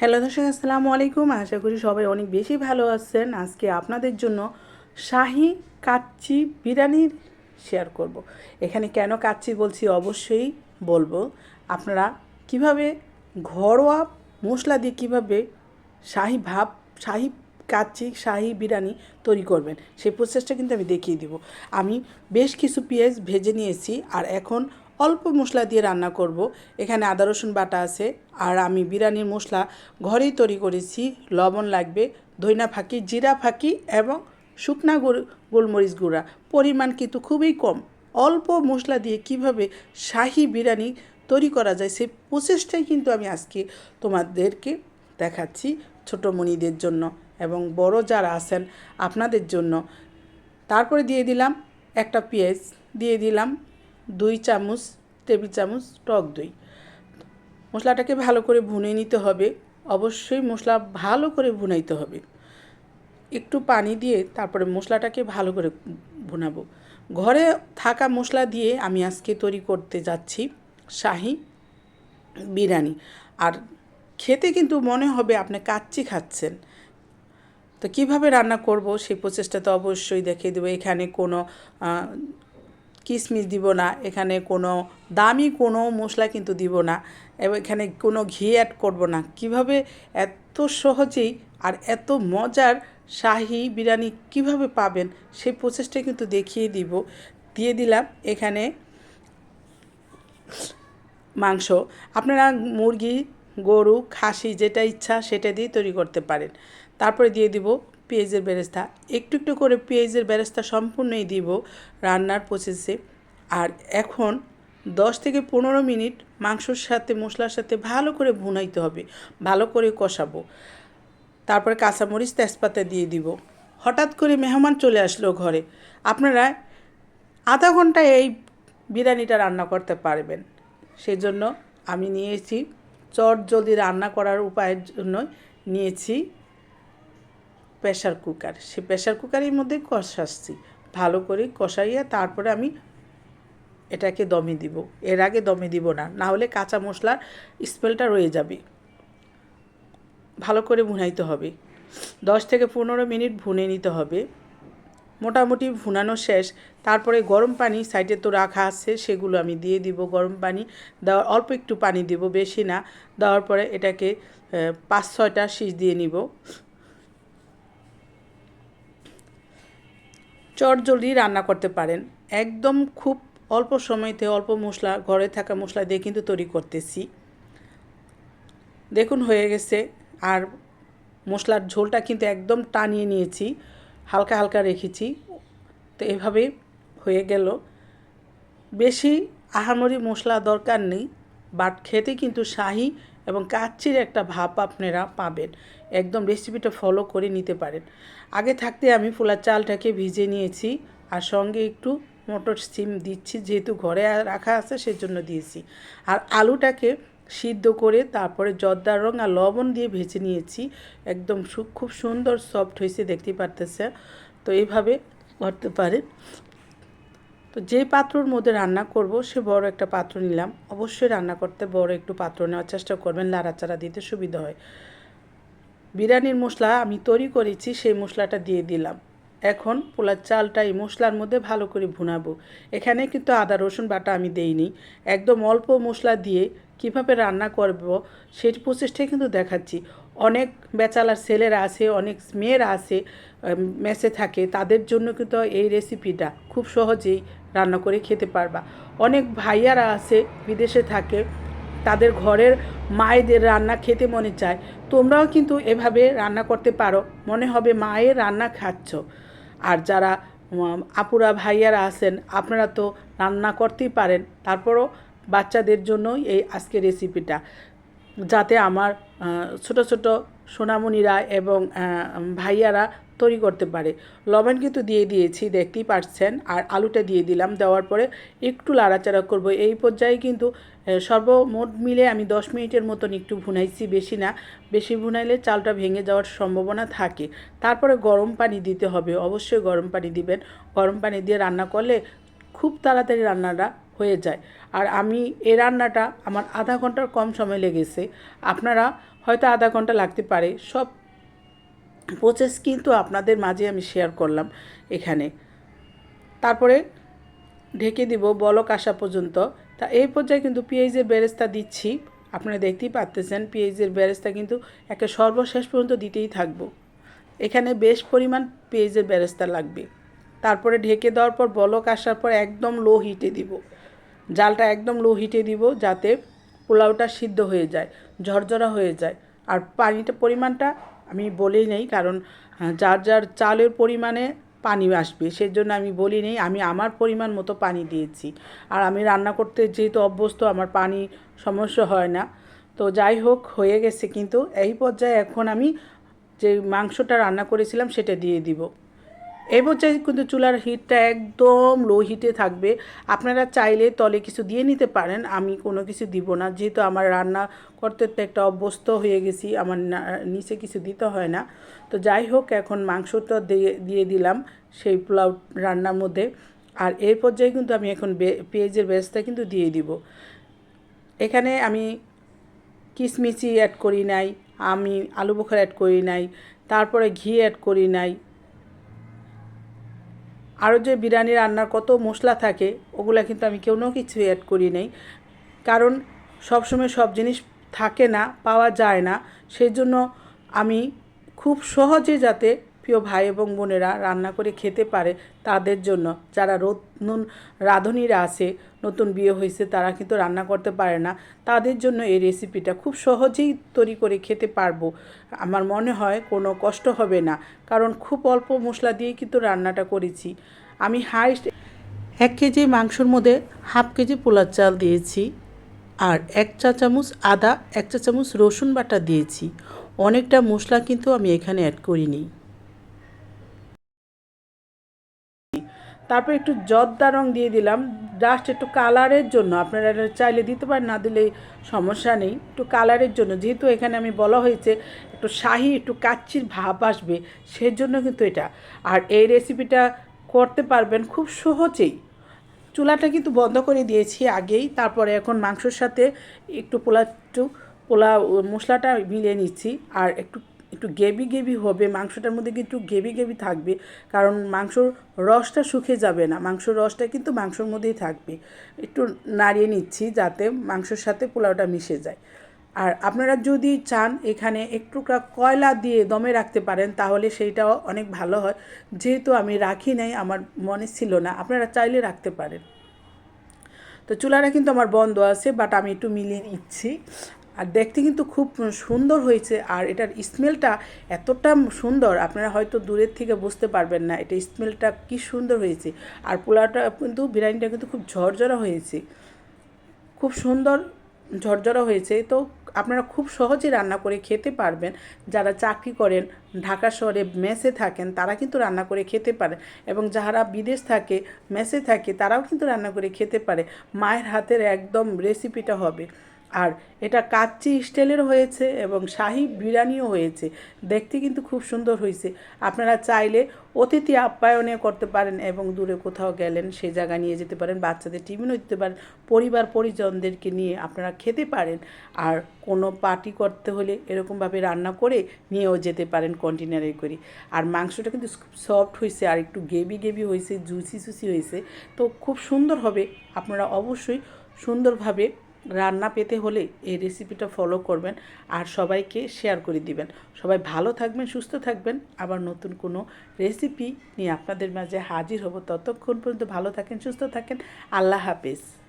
Hello দর্শক, আসসালামু আলাইকুম। আশা করি সবাই অনেক বেশি ভালো আছেন। আজকে আপনাদের জন্য শাহি কাচ্চি বিরিয়ানির শেয়ার করব। এখানে কেন কাচ্চি বলছি অবশ্যই বলব। আপনারা কীভাবে ঘরোয়া মশলা দিয়ে কীভাবে শাহি ভাব, শাহি কাচ্চি, শাহি বিরিয়ানি তৈরি করবেন, সেই প্রসেসটা কিন্তু আমি দেখিয়ে দিব। আমি বেশ কিছু পেঁয়াজ ভেজে নিয়েছি, আর এখন অল্প মশলা দিয়ে রান্না করব। এখানে আদা, রসুন বাটা আছে। আর আমি বিরিয়ানির মশলা ঘরেই তৈরি করেছি। লবণ লাগবে, ধইনা ফাঁকি, জিরা ফাঁকি এবং শুকনা গোল, গোলমরিচ গুঁড়া। পরিমাণ কিন্তু খুবই কম। অল্প মশলা দিয়ে কীভাবে শাহি বিরিয়ানি তৈরি করা যায় সেই প্রসেসটাই কিন্তু আমি আজকে তোমাদেরকে দেখাচ্ছি ছোটো মনিদের জন্য এবং বড় যারা আছেন আপনাদের জন্য। তারপরে দিয়ে দিলাম একটা পেঁয়াজ, দিয়ে দিলাম দুই চামচ, টেবিল চামচ, টক দই। মশলাটাকে ভালো করে ভুনে নিতে হবে। অবশ্যই মশলা ভালো করে ভুনাইতে হবে। একটু পানি দিয়ে তারপরে মশলাটাকে ভালো করে ভুনাবো। ঘরে থাকা মশলা দিয়ে আমি আজকে তৈরি করতে যাচ্ছি শাহি বিরিয়ানি। আর খেতে কিন্তু মনে হবে আপনি কাচ্চি খাচ্ছেন। তো কীভাবে রান্না করব সেই প্রচেষ্টা তো অবশ্যই দেখিয়ে দেবো। এখানে কোনো কিশমিশ দিব না, এখানে কোনো দামি কোনো মশলা কিন্তু দিব না, এবং এখানে কোনো ঘি অ্যাড করব না। কীভাবে এত সহজেই আর এত মজার শাহি বিরিয়ানি কীভাবে পাবেন, সেই প্রসেসটা কিন্তু দেখিয়ে দিব। দিয়ে দিলাম এখানে মাংস। আপনারা মুরগি, গরু, খাসি যেটা ইচ্ছা সেটা দিয়ে তৈরি করতে পারেন। তারপরে দিয়ে দিব পেঁয়াজের বেরেস্তা। একটু একটু করে পেঁয়াজের বেরেস্তা সম্পূর্ণই দিব রান্নার প্রসেসে আর এখন দশ থেকে পনেরো মিনিট মাংসর সাথে, মশলার সাথে ভালো করে ভুনাইতে হবে। ভালো করে কষাবো। তারপরে কাঁচামরিচ, তেজপাতা দিয়ে দিব। হঠাৎ করে মেহমান চলে আসলো ঘরে। আপনারা আধা ঘন্টায় এই বিরিয়ানিটা রান্না করতে পারবেন। সেই জন্য আমি নিয়েছি চট জলদি রান্না করার উপায়ের জন্য নিয়েছি। প্রেশার কুকার সে প্রেশার কুকারের মধ্যে কষাচ্ছি। ভালো করে কষাইয়া তারপরে আমি এটাকে দমে দিব। এর আগে দমে দিব না। না হলে কাঁচা মশলার স্মেলটা রয়ে যাবে। ভালো করে ভুনাইতে হবে। দশ থেকে পনেরো মিনিট ভুনে নিতে হবে। মোটামুটি ভুনানো শেষ। তারপরে গরম পানি সাইডে তো রাখা আছে, সেগুলো আমি দিয়ে দিব গরম পানি। দেওয়ার অল্প একটু পানি দিব, বেশি না। দেওয়ার পরে এটাকে পাঁচ ছয়টা শীষ দিয়ে নিব। চটজলদি রান্না করতে পারেন। একদম খুব অল্প সময়তে অল্প মশলা, ঘরে থাকা মশলা দিয়ে কিন্তু তৈরি করতেছি। দেখুন হয়ে গেছে। আর মশলার ঝোলটা কিন্তু একদম টানিয়ে নিয়েছি। হালকা হালকা রেখেছি। তো এভাবে হয়ে গেল। বেশি আহামরি মশলা দরকার নেই। বাট খেতে কিন্তু শাহি এবং কাচ্চির একটা ভাব আপনারা পাবেন। একদম রেসিপিটা ফলো করে নিতে পারেন। আগে থাকতে আমি পোলার চালটাকে ভিজে নিয়েছি আর সঙ্গে একটু মটর সিম দিচ্ছি, যেহেতু ঘরে রাখা আছে সেজন্য দিয়েছি। আর আলুটাকে সিদ্ধ করে তারপরে জর্দার রং আর লবণ দিয়ে ভেজে নিয়েছি। একদম খুব সুন্দর সফট হয়েছে, দেখতে পারতেছে তো এইভাবে করতে পারেন। তো যে পাত্রর মধ্যে রান্না করব, সে বড় একটা পাত্র নিলাম। অবশ্যই রান্না করতে বড় একটু পাত্র নেওয়ার চেষ্টা করবেন লাড়াচাড়া দিতে সুবিধা হয়। বিরিয়ানির মশলা আমি তৈরি করেছি, সেই মশলাটা দিয়ে দিলাম। এখন পোলার চালটা এই মশলার মধ্যে ভালো করে ভুনাবো। এখানে কিন্তু আদা, রসুন বাটা আমি দেইনি। একদম অল্প মশলা দিয়ে কীভাবে রান্না করব, সেই প্রসেসটাই কিন্তু দেখাচ্ছি। অনেক বেচালার ছেলেরা আছে, অনেক মেয়েরা আছে মেসে থাকে, তাদের জন্য কিন্তু এই রেসিপিটা খুব সহজেই রান্না করে খেতে পারবা। অনেক ভাইয়ারা আছে, বিদেশে থাকে, তাদের ঘরের মায়েদের রান্না খেতে মনে চায়। তোমরাও কিন্তু এভাবে রান্না করতে পারো, মনে হবে মায়ের রান্না খাচ্ছ। আর যারা আপুরা ভাইয়ারা আছেন, আপনারা তো রান্না করতেই পারেন। তারপরও বাচ্চাদের জন্য এই আজকের রেসিপিটা যাতে আমার ছোট ছোট সোনামণিরা এবং ভাইয়ারা তৈরি করতে পারে। লবণ কিন্তু দিয়ে দিয়েছি, দেখতেই পাচ্ছেন আর আলুটা দিয়ে দিলাম, দেওয়ার পরে একটু লাড়াচাড়া করব। এই পর্যায়ে কিন্তু সর্বমোট মিলে আমি দশ মিনিটের মতন একটু ভুনাইছি, বেশি না। বেশি ভুনাইলে চালটা ভেঙে যাওয়ার সম্ভাবনা থাকে। তারপরে গরম পানি দিতে হবে, অবশ্যই গরম পানি দিবেন। গরম পানি দিয়ে রান্না করলে খুব তাড়াতাড়ি রান্নাটা হয়ে যায়। আর আমি এই রান্নাটা আমার আধা ঘণ্টার কম সময় লেগেছে। আপনারা হয়তো আধা ঘণ্টা লাগতে পারে। সব প্রসেস কিন্তু আপনাদের মাঝে আমি শেয়ার করলাম এখানে। তারপরে ঢেকে দিব বলক আসা পর্যন্ত। তা এই পর্যায়ে কিন্তু পেঁয়াজের বেরেস্তা দিচ্ছি। আপনারা দেখতেই পাচ্তেছেন পেঁয়াজের বেরেস্তা কিন্তু একে সর্বশেষ পর্যন্ত দিতেই থাকব। এখানে বেশ পরিমাণ পেঁয়াজের বেরেস্তা লাগবে। তারপরে ঢেকে দেওয়ার পর বলক আসার পর একদম লো হিটে দিব। জালটা একদম লো হিটে দিব যাতে পোলাওটা সিদ্ধ হয়ে যায়, ঝরঝরা হয়ে যায়। আর পানিটা, পরিমাণটা আমি বলেই নেই, কারণ যার যার চালের পরিমাণে পানি আসবে সেই জন্য আমি বলি নেই, আমি আমার পরিমাণ মতো পানি দিয়েছি। আর আমি রান্না করতে যেহেতু অভ্যস্ত, আমার পানি সমস্যা হয় না। তো যাই হোক, হয়ে গেছে, কিন্তু এই পর্যায়ে এখন আমি যে মাংসটা রান্না করেছিলাম, সেটা দিয়ে দিব। এই পর্যায়ে কিন্তু চুলার হিটটা একদম লো হিটে থাকবে। আপনারা চাইলে তলে কিছু দিয়ে নিতে পারেন, আমি কোনো কিছু দিব না। যেহেতু আমার রান্না করতে তো একটা অভ্যস্ত হয়ে গেছি, আমার নিচে কিছু দিতে হয় না। তো যাই হোক, এখন মাংসটা দিয়ে দিয়ে দিলাম সেই পোলাও রান্নার মধ্যে। আর এর পর্যায়ে কিন্তু আমি এখন পেঁয়াজের বেসটা কিন্তু দিয়ে দিব। এখানে আমি কিশমিশি অ্যাড করি নাই, আমি আলু বোখার অ্যাড করি নাই, তারপরে ঘি অ্যাড করি নাই আরও যে বিরিয়ানি রান্নার কত মশলা থাকে, ওগুলা কিন্তু আমি কোনো কিছু অ্যাড করি নাই। কারণ সবসময় সব জিনিস থাকে না, পাওয়া যায় না। সেই জন্য আমি খুব সহজে যাতে প্রিয় ভাই এবং বোনেরা রান্না করে খেতে পারে তাদের জন্য। যারা নতুন রাঁধুনিরা আছে, নতুন বিয়ে হয়েছে, তারা কিন্তু রান্না করতে পারে না। তাদের জন্য এই রেসিপিটা খুব সহজেই তৈরি করে খেতে পারব। আমার মনে হয় কোনো কষ্ট হবে না, কারণ খুব অল্প মশলা দিয়ে কিন্তু রান্নাটা করেছি। আমি হাইস্ট এক কেজি মাংসর মধ্যে হাফ কেজি পোলার চাল দিয়েছি আর এক চা চামচ আদা, এক চা চামচ রসুন বাটা দিয়েছি। অনেকটা মশলা কিন্তু আমি এখানে অ্যাড করিনি। তারপর একটু জর্দা রং দিয়ে দিলাম। জাস্ট একটু কালারের জন্য। আপনারা এটা চাইলে দিতে পারেন, না দিলে সমস্যা নেই। একটু কালারের জন্য। যেহেতু এখানে আমি বলা হয়েছে, একটু শাহি, একটু কাচ্চির ভাব আসবে, সেজন্য কিন্তু এটা। আর এই রেসিপিটা করতে পারবেন খুব সহজেই। চুলাটা কিন্তু বন্ধ করে দিয়েছি আগেই। তারপরে এখন মাংসর সাথে একটু পোলা একটু পোলা মশলাটা মিলিয়ে নিচ্ছি। আর একটু একটু গেবি গেবি হবে, মাংসটার মধ্যে কিন্তু গেবি গেবি থাকবে? কারণ মাংসর রসটা শুকিয়ে যাবে না, মাংসর রসটা কিন্তু মাংসর মধ্যেই থাকবে। একটু নাড়িয়ে নিচ্ছি যাতে মাংসর সাথে পোলাওটা মিশে যায়। আর আপনারা যদি চান এখানে একটুটা কয়লা দিয়ে দমে রাখতে পারেন, তাহলে সেইটাও অনেক ভালো হয়। যেহেতু আমি রাখি নাই, আমার মনে ছিল না, আপনারা চাইলে রাখতে পারেন। তো চুলাটা কিন্তু আমার বন্ধ আছে বাট আমি একটু মিলিয়ে নিচ্ছি। আর দেখতে কিন্তু খুব সুন্দর হয়েছে আর এটার স্মেলটা এতটা সুন্দর, আপনারা হয়তো দূরের থেকে বুঝতে পারবেন না এটা স্মেলটা কি সুন্দর হয়েছে। আর পোলাওটা কিন্তু, বিরিয়ানিটা কিন্তু খুব ঝরঝরা হয়েছে। খুব সুন্দর ঝরঝরা হয়েছে। তো আপনারা খুব সহজে রান্না করে খেতে পারবেন। যারা চাকরি করেন, ঢাকা শহরে মেসে থাকেন, তারা কিন্তু রান্না করে খেতে পারেন এবং যারা বিদেশ থাকে, মেসে থাকে, তারাও কিন্তু রান্না করে খেতে পারে। মায়ের হাতের একদম রেসিপিটা হবে। আর এটা কাচ্চি স্টাইলেরও হয়েছে এবং শাহি বিরিয়ানিও হয়েছে। দেখতে কিন্তু খুব সুন্দর হয়েছে। আপনারা চাইলে অতিথি আপ্যায়নে করতে পারেন এবং দূরে কোথাও গেলেন সেই জায়গা নিয়ে যেতে পারেন, বাচ্চাদের টিফিনও দিতে পারেন, পরিবার পরিজনদেরকে নিয়ে আপনারা খেতে পারেন। আর কোনো পার্টি করতে হলে এরকমভাবে রান্না করে নিয়েও যেতে পারেন কন্টেনারে করে। আর মাংসটা কিন্তু খুব সফট হয়েছে আর একটু গেবি গেবি হয়েছে, জুসি জুসি হয়েছে। তো খুব সুন্দর হবে। আপনারা অবশ্যই সুন্দরভাবে রান্না পেতে হলে এই রেসিপিটা ফলো করবেন আর সবাইকে শেয়ার করে দিবেন। সবাই ভালো থাকবেন, সুস্থ থাকবেন। আবার নতুন কোনো রেসিপি নিয়ে আপনাদের মাঝে হাজির হব। ততক্ষণ পর্যন্ত ভালো থাকেন, সুস্থ থাকেন। আল্লাহ হাফেজ।